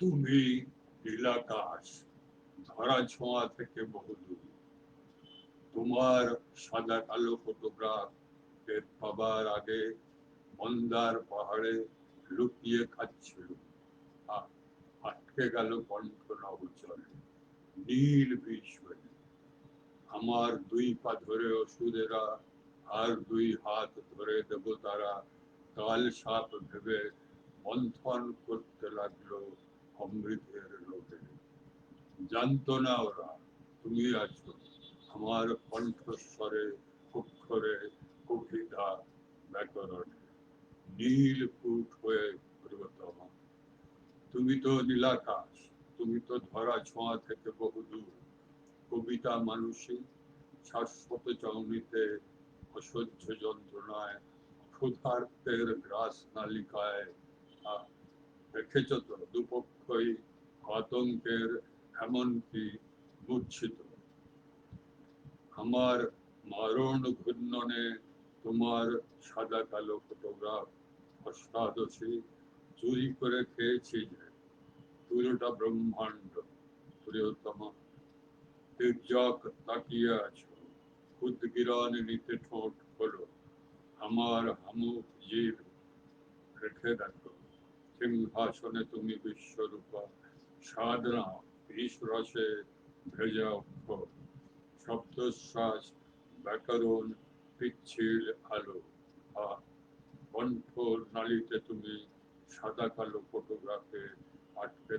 তুমি নীলাকাশ ধরা ছোঁয়া থেকে বহুদূর। তোমার সাদা কালো ফটোগ্রাফ টের পাবার আগে মন্দার পাহাড়ে লুকিয়ে খাচ্ছিল। আটকে গেল কণ্ঠ নবচল, নীল বিষ আমার দুই পা ধরে ওষুধেরা আর দুই হাত ধরে দেবতারা কাল সাপ ভেবে মন্থন করতে লাগল। অমৃতের লোভে জানতো না ওরা, তুমি আছো আমার কণ্ঠস্বরে, অক্ষরে, কবিতা ব্যাকরণে। নীল ফুট হয়ে প্রিয়তম তুমি তো নীলাকাশ, তুমি তো ধরা ছোঁয়া থেকে বহুদূর কবিতা মানুষই শাশ্বত চাউনিতে অসহ্য যন্ত্রণায়, ক্ষুধার্তের গ্রাস নালিকায় তো দুপক্ষই আতঙ্কের এমনকি মূর্ছিত। আমার মারণ ঘূর্ণনে তোমার সাদা কালো ফটোগ্রাফ, অষ্টাদশী চুরি করে খেয়েছি যে, পুরোটা ব্রহ্মাণ্ড প্রিয়তম। তির্যক তাকিয়ে আছো, উদ্গিরণ নিতে ঠোঁট হলো আমার হামুক জীব রেখে দেখো। সিংহাসনে তুমি বিশ্বরূপা, সাধনা বিষ রসে ভেজা শব্দশ্বাস, ব্যাকরণ, পিচ্ছিল আলো কণ্ঠ নালীতে তুমি সাদা কালো ফটোগ্রাফে আটকে